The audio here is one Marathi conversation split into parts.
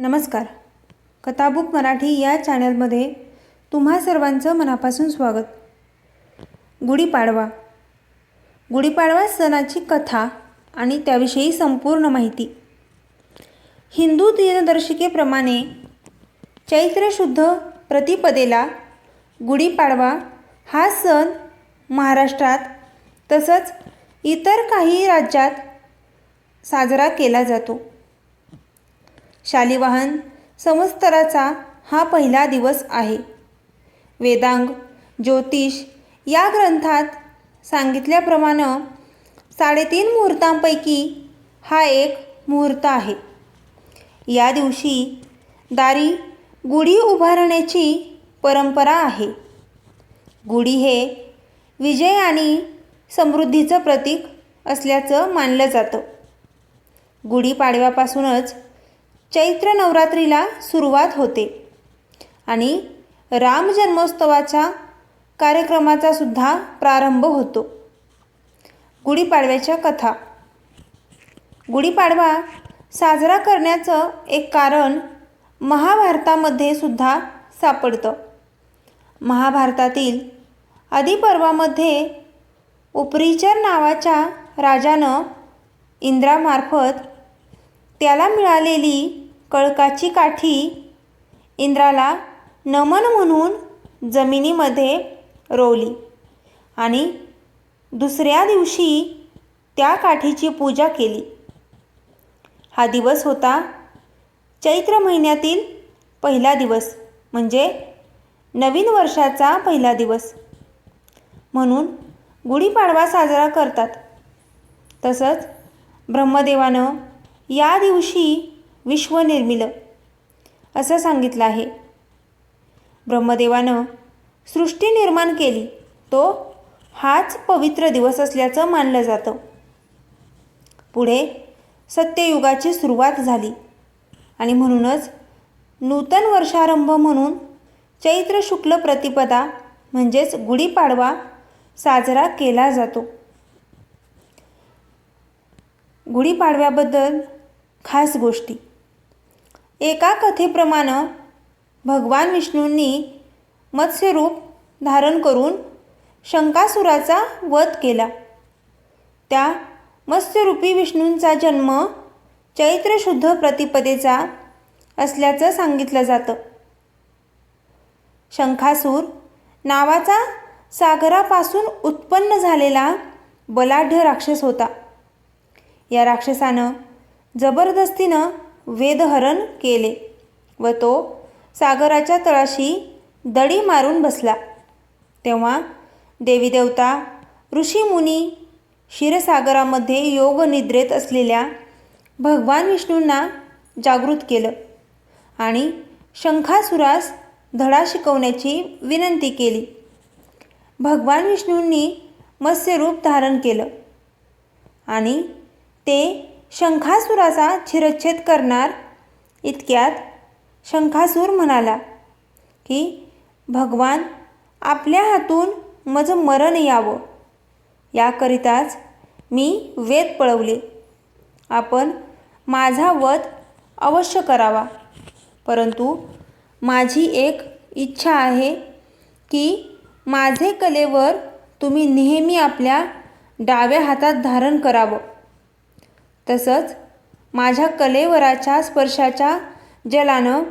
नमस्कार. कथाबुक मराठी या चॅनलमध्ये तुम्हा सर्वांचं मनापासून स्वागत. गुढीपाडवा. गुढीपाडवा सणाची कथा आणि त्याविषयी संपूर्ण माहिती. हिंदू दिनदर्शिकेप्रमाणे चैत्र शुद्ध प्रतिपदेला गुढीपाडवा हा सण महाराष्ट्रात तसंच इतर काही राज्यात साजरा केला जातो. शालिवाहन संवत्सराचा हा पहिला दिवस आहे. वेदांग ज्योतिष या ग्रंथात सांगितल्याप्रमाणे साडेतीन मुहूर्तांपैकी हा एक मुहूर्त आहे. या दिवशी दारी गुढी उभारण्याची परंपरा आहे. गुढी हे विजय आणि समृद्धीचं प्रतीक असल्याचं मानलं जातं. गुढीपाडव्यापासूनच चैत्र नवरात्रीला सुरुवात होते. आणि राम जन्मोत्सवाच्या कार्यक्रमाचा सुद्धा प्रारंभ होतो. गुढीपाडव्याच्या कथा. गुढीपाडवा साजरा करण्याचं एक कारण महाभारतामध्ये सुद्धा सापडतं. महाभारतातील आदिपर्वामध्ये उपरीचर नावाच्या राजानं इंद्रामार्फत त्याला मिळालेली कळकाची काठी इंद्राला नमन म्हणून जमिनीमध्ये रोवली आणि दुसऱ्या दिवशी त्या काठीची पूजा केली. हा दिवस होता चैत्र महिन्यातील पहिला दिवस म्हणजे नवीन वर्षाचा पहिला दिवस. म्हणून गुढीपाडवा साजरा करतात. तसंच ब्रह्मदेवानं या दिवशी विश्व निर्मिलं. असं सांगितलं आहे. ब्रह्मदेवानं सृष्टी निर्माण केली. तो हाच पवित्र दिवस असल्याचं मानलं जातं. पुढे सत्ययुगाची सुरुवात झाली. आणि म्हणूनच नूतन वर्षारंभ म्हणून चैत्र शुक्ल प्रतिपदा म्हणजेच गुढीपाडवा साजरा केला जातो. गुढीपाडव्याबद्दल खास गोष्टी. एका कथेप्रमाणे भगवान विष्णूंनी मत्स्यरूप धारण करून शंकासुराचा वध केला. त्या मत्स्यरूपी विष्णूंचा जन्म चैत्र शुद्ध प्रतिपदेचा असल्याचं सांगितलं जातं. शंखासूर नावाचा सागरापासून उत्पन्न झालेला बलाढ्य राक्षस होता. या राक्षसानं जबरदस्तीनं वेदहरण केले व तो सागराच्या तळाशी दडी मारून बसला. तेव्हा देवीदेवता ऋषीमुनी क्षीरसागरामध्ये योगनिद्रेत असलेल्या भगवान विष्णूंना जागृत केलं आणि शंखासुरास धडा शिकवण्याची विनंती केली. भगवान विष्णूंनी मत्स्यरूप धारण केलं आणि ते शंखासुराचा छिरच्छेद करणार इतक्यात शंखासूर म्हणाला की भगवान आपल्या हातून माझं मरण यावं. याकरिताच मी वेद पळवले. आपण माझा वध अवश्य करावा. परंतु माझी एक इच्छा आहे की माझे कलेवर तुम्ही नेहमी आपल्या डाव्या हातात धारण करावं. तसंच माझ्या कलेवराच्या स्पर्शाच्या जलानं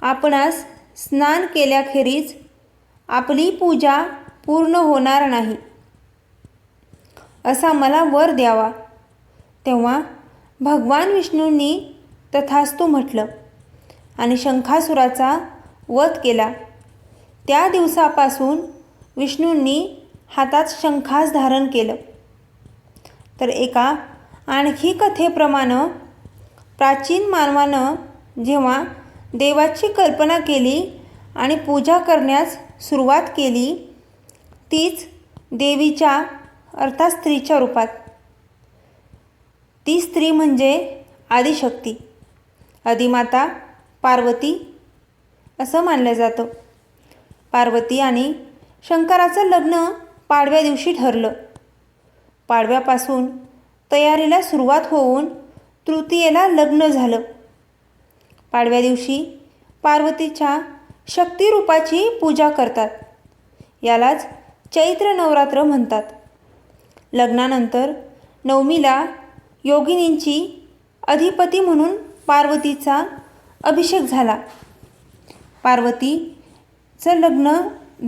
आपणास स्नान केल्याखेरीज आपली पूजा पूर्ण होणार नाही असा मला वर द्यावा. तेव्हा भगवान विष्णूंनी तथास्तू म्हटलं आणि शंखासुराचा वध केला. त्या दिवसापासून विष्णूंनी हातात शंखास धारण केलं. तर एका आणखी कथेप्रमाणे प्राचीन मानवानं जेव्हा देवाची कल्पना केली आणि पूजा करण्यास सुरुवात केली तीच देवीच्या अर्थात स्त्रीच्या रूपात. ती स्त्री म्हणजे आदिशक्ती आदिमाता पार्वती असं मानलं जातं. पार्वती आणि शंकराचं लग्न पाडव्या दिवशी ठरलं. पाडव्यापासून तयारीला सुरुवात होऊन तृतीयेला लग्न झालं. पाडव्या दिवशी पार्वतीच्या शक्तिरूपाची पूजा करतात. यालाच चैत्र नवरात्र म्हणतात. लग्नानंतर नवमीला योगिनींची अधिपती म्हणून पार्वतीचा अभिषेक झाला. पार्वतीचं लग्न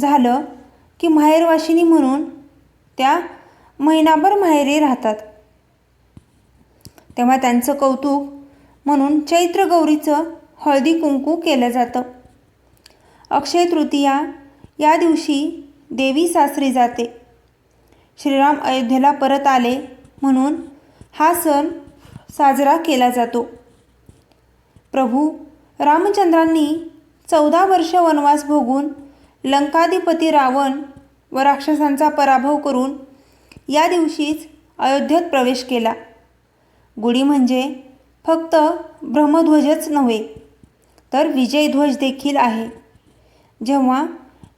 झालं की माहेरवाशिनी म्हणून त्या महिनाभर माहेरी राहतात. तेव्हा त्यांचं कौतुक म्हणून चैत्र गौरीचं हळदी कुंकू केलं जातं. अक्षय तृतीया या दिवशी देवी सासरी जाते. श्रीराम अयोध्येला परत आले म्हणून हा सण साजरा केला जातो. प्रभू रामचंद्रांनी चौदा वर्ष वनवास भोगून लंकाधिपती रावण व राक्षसांचा पराभव करून या दिवशीच अयोध्येत प्रवेश केला. गुढी म्हणजे फक्त ब्रह्मध्वजच नव्हे तर विजयध्वज देखील आहे. जेव्हा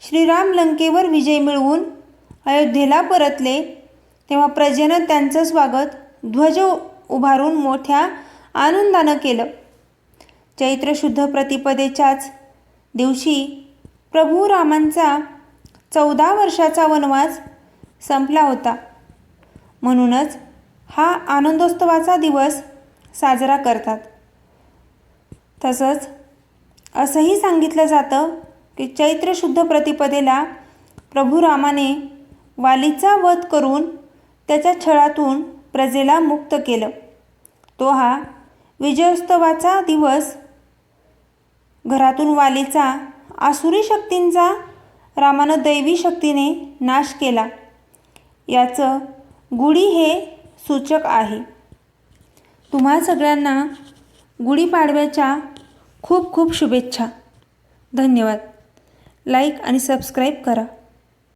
श्रीराम लंकेवर विजय मिळवून अयोध्येला परतले तेव्हा प्रजेनं त्यांचं स्वागत ध्वज उभारून मोठ्या आनंदानं केलं. चैत्र शुद्ध प्रतिपदेच्याच दिवशी प्रभू रामांचा चौदा वर्षाचा वनवास संपला होता. म्हणूनच हा आनंदोत्सवाचा दिवस साजरा करतात. तसंच असंही सांगितलं जातं की चैत्र शुद्ध प्रतिपदेला प्रभू रामाने वालीचा वध करून त्याच्या छळातून प्रजेला मुक्त केलं. तो हा विजयोत्सवाचा दिवस. घरातून वालीचा आसुरी शक्तींचा रामानं दैवी शक्तीने नाश केला. याचं गुढी हे सूचक आहे. तुम्हा सगळ्यांना गुढीपाडव्याच्या खूप खूप शुभेच्छा. धन्यवाद. लाईक आणि सबस्क्राईब करा.